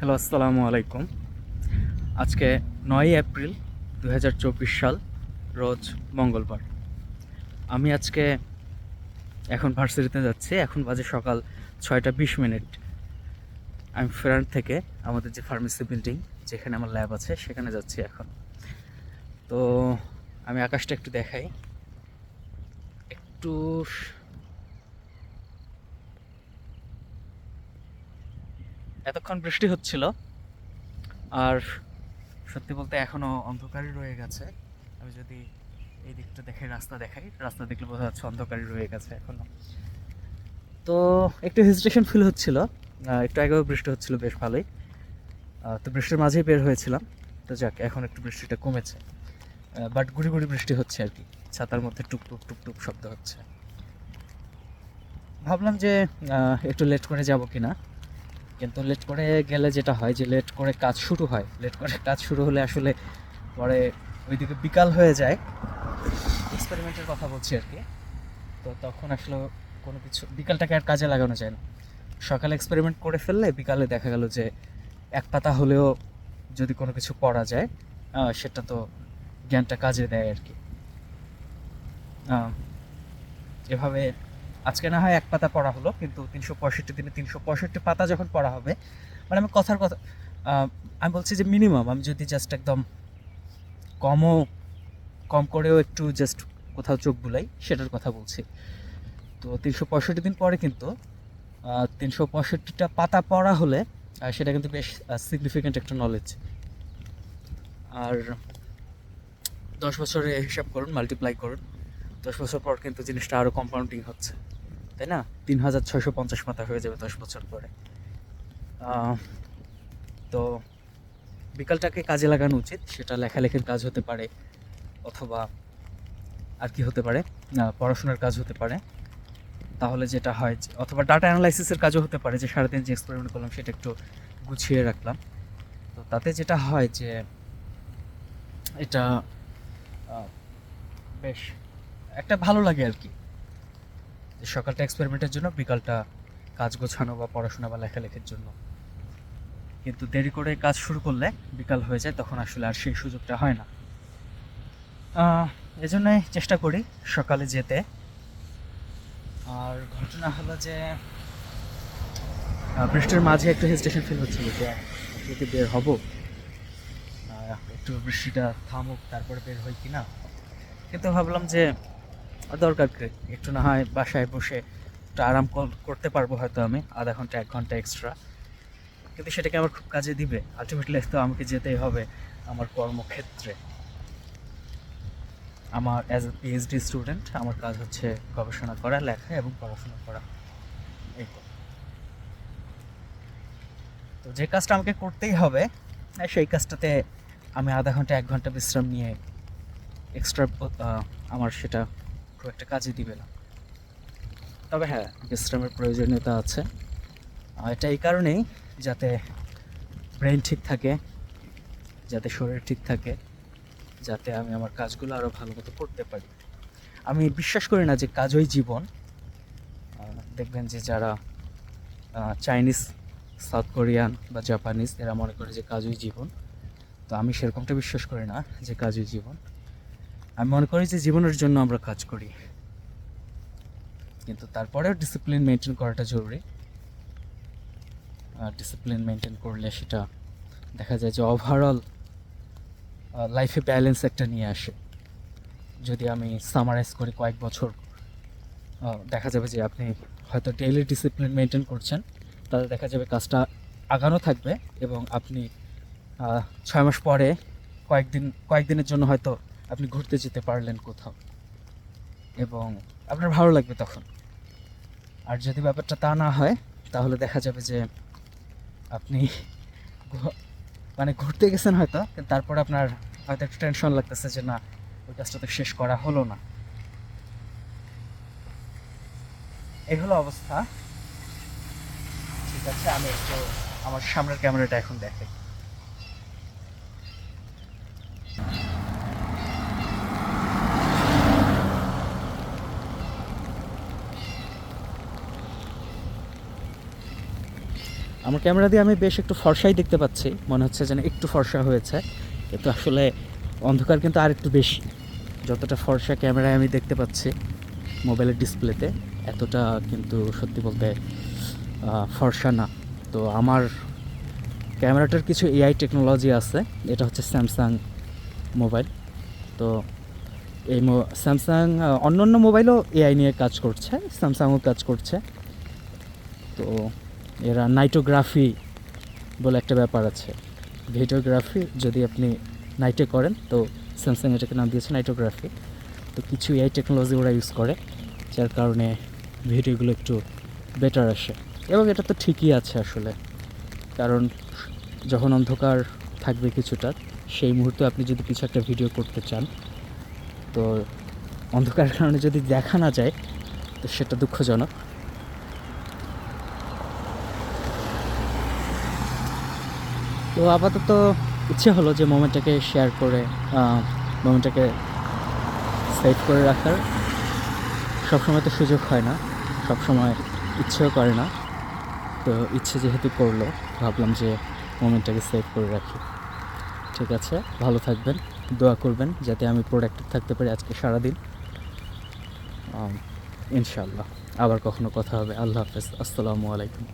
Hello, আসসালামু আলাইকুম। আজকে নয়ই এপ্রিল দু হাজার চব্বিশ সাল, রোজ মঙ্গলবার। আমি আজকে এখন ভার্সিটিতে যাচ্ছি, এখন বাজে সকাল ছয়টা বিশ মিনিট। আমি ফেরান থেকে আমাদের যে ফার্মেসি বিল্ডিং, যেখানে আমার ল্যাব আছে, সেখানে যাচ্ছি এখন। তো আমি আকাশটা একটু দেখাই। একটু এতক্ষণ বৃষ্টি হচ্ছিল। আর সত্যি বলতে এখনও অন্ধকারই রয়ে গেছে। আমি যদি এই দিকটা দেখে রাস্তা দেখাই, রাস্তা দেখলে বোঝা যাচ্ছে অন্ধকারই রয়ে গেছে এখনও। তো একটু হেজিটেশন ফিল হচ্ছিল। একটু আগেও বৃষ্টি হচ্ছিল, বেশ ভালোই। তো বৃষ্টির মাঝেই বের হয়েছিলাম। তো যাক, এখন একটু বৃষ্টিটা কমেছে। বাট গুড়ি গুড়ি বৃষ্টি হচ্ছে আর কি। ছাতার মধ্যে টুক টুক টুক টুক শব্দ হচ্ছে। ভাবলাম যে একটু লেট করে যাব কিনা। কিন্তু লেট করে গেলে যেটা হয় যে লেট করে কাজ শুরু হয়। লেট করে কাজ শুরু হলে আসলে পরে ওইদিকে বিকাল হয়ে যায়। এক্সপেরিমেন্টের কথা বলছি আর কি। তো তখন আসলে কোনো কিছু, বিকালটাকে আর কাজে লাগানো যায় না। সকালে এক্সপেরিমেন্ট করে ফেললে বিকালে দেখা গেল যে এক পাতা হলেও যদি কোনো কিছু পড়া যায় সেটা তো জ্ঞানটা কাজে দেয় আর কি। এভাবে আজকে না হয় এক পাতা পড়া হলো, কিন্তু তিনশো পঁয়ষট্টি দিনে তিনশো পঁয়ষট্টি পাতা যখন পড়া হবে মানে আমি কথার কথা আমি বলছি যে মিনিমাম আমি যদি জাস্ট একদম কমও, কম করেও একটু জাস্ট কোথাও চোখ বুলাই, সেটার কথা বলছি। তো তিনশো পঁয়ষট্টি দিন পরে কিন্তু তিনশো পঁয়ষট্টিটা পাতা পড়া হলে সেটা কিন্তু বেশ সিগনিফিক্যান্ট একটা নলেজ আর দশ বছরে হিসাব করুন মাল্টিপ্লাই করুন, দশ বছর পর কিন্তু জিনিসটা আরও কম্পাউন্ডিং হচ্ছে। তাই না? তিন হাজার ছয়শো পঞ্চাশ পাতা হয়ে যাবে দশ বছর পরে। তো বিকালটাকে কাজে লাগানো উচিত, সেটা লেখালেখির কাজ হতে পারে, অথবা আর কি হতে পারে পড়াশোনার কাজ হতে পারে। তাহলে যেটা হয় অথবা ডাটা অ্যানালাইসিসের কাজও হতে পারে, যে সারাদিন যে এক্সপেরিমেন্ট করলাম সেটা একটু গুছিয়ে রাখলাম। তো তাতে যেটা হয় যে, এটা বেশ একটা ভালো লাগে আর কি। যে সকালটা এক্সপেরিমেন্টের জন্য, বিকালটা কাজ গোছানো বা পড়াশোনা বা লেখালেখির জন্য। কিন্তু দেরি করে কাজ শুরু করলে বিকাল হয়ে যায়, তখন আসলে আর সেই সুযোগটা হয় না। এজন্যই চেষ্টা করি সকালে যেতে। আর ঘটনা হলো যে বৃষ্টির মাঝে একটু হেজিটেশন ফিল হচ্ছিল যে আসলে কি বের হব? একটু বৃষ্টিটা থামুক, তারপরে বের হই কিনা? কিন্তু ভাবলাম যে দরকার একটু না হয় বাসায় বসে একটু আরাম করতে পারব হয়তো আমি। আধা ঘণ্টা এক ঘণ্টা এক্সট্রা কিন্তু সেটাকে আমার খুব কাজে দিবে। আলটিমেটলি তো আমাকে যেতেই হবে আমার কর্মক্ষেত্রে। আমার অ্যাজ এ পিএইচডি স্টুডেন্ট আমার কাজ হচ্ছে গবেষণা করা লেখা এবং পড়াশোনা করা। তো। যে কাজটা আমাকে করতেই হবে আহ, সেই কাজটাতে আমি আধা ঘণ্টা এক ঘণ্টা বিশ্রাম নিয়ে এক্সট্রা আমার সেটা খুব একটা কাজে দিবে না। তবে হ্যাঁ বিশ্রামের প্রয়োজনীয়তা আছে। এটা এই কারণেই যাতে ব্রেন ঠিক থাকে যাতে শরীর ঠিক থাকে যাতে আমি আমার কাজগুলো আরও ভালো মতো করতে পারি। আমি বিশ্বাস করি না যে কাজই জীবন। দেখবেন যে যারা চাইনিজ সাউথ কোরিয়ান বা জাপানিজ এরা মনে করে যে কাজই জীবন। তো আমি সেরকমটা বিশ্বাস করি না যে কাজই জীবন। আমি মনে করি যে জীবনের জন্য আমরা কাজ করি। কিন্তু তারপরেও ডিসিপ্লিন মেনটেন করাটা জরুরি। আর ডিসিপ্লিন মেনটেন করলে সেটা দেখা যায় যে ওভারঅল লাইফে ব্যালেন্স একটা নিয়ে আসে। যদি আমি সামারাইজ করি কয়েক বছর দেখা যাবে যে আপনি হয়তো ডেইলি ডিসিপ্লিন মেনটেন করছেন। তাহলে দেখা যাবে কাজটা আগানো থাকবে এবং আপনি ছয় মাস পরে কয়েকদিন, কয়েকদিনের জন্য হয়তো আপনি ঘুরতে যেতে পারলেন কোথাও, এবং আপনার ভালো লাগবে তখন। আর যদি ব্যাপারটা তা না হয়, তাহলে দেখা যাবে যে আপনি মানে ঘুরতে গেছেন হয়তো তারপরে আপনার হয়তো একটু টেনশন লাগতেছে যে না, ওই কাজটা তো শেষ করা হলো না। এই হলো অবস্থা। ঠিক আছে, আমি একটু আমার সামনের ক্যামেরাটা এখন দেখাই। আমার ক্যামেরা দিয়ে আমি বেশ একটু ফর্সাই দেখতে পাচ্ছি। মনে হচ্ছে যেন একটু ফর্সা হয়েছে। কিন্তু আসলে অন্ধকার কিন্তু আর একটু বেশি। যতটা ফর্সা ক্যামেরায় আমি দেখতে পাচ্ছি মোবাইলের ডিসপ্লেতে, এতটা কিন্তু সত্যি বলতে ফর্সা না। তো আমার ক্যামেরাটার কিছু এআই টেকনোলজি আছে। এটা হচ্ছে স্যামসাং মোবাইল। তো এই স্যামসাং অন্য অন্য মোবাইলও এআই নিয়ে কাজ করছে স্যামসাংও কাজ করছে। তো এরা নাইটোগ্রাফি বলে একটা ব্যাপার আছে। ভিডিওগ্রাফি যদি আপনি নাইটে করেন, তো স্যামসাং এটাকে নাম দিয়েছে নাইটোগ্রাফি। তো কিছু এআই টেকনোলজি ওরা ইউজ করে, যার কারণে ভিডিওগুলো একটু বেটার আসে। এবং এটা তো ঠিকই আছে আসলে। কারণ যখন অন্ধকার থাকবে কিছুটা, সেই মুহূর্তে আপনি যদি কিছু একটা ভিডিও করতে চান, তো অন্ধকারের কারণে যদি দেখা না যায়, তো সেটা দুঃখজনক। তো আপাতত ইচ্ছে হলো যে মোমেন্টটাকে শেয়ার করে মোমেন্টটাকে সেভ করে রাখার। সবসময় তো সুযোগ হয় না সবসময় ইচ্ছেও করে না। তো ইচ্ছে যেহেতু করল ভাবলাম যে মোমেন্টটাকে সেভ করে রাখি। ঠিক আছে ভালো থাকবেন দোয়া করবেন যাতে আমি প্রোডাক্টিভ থাকতে পারি আজকে সারাদিন। আম, ইনশাল্লাহ আবার কখনো কথা হবে। আল্লাহ হাফেজ আসসালামু আলাইকুম।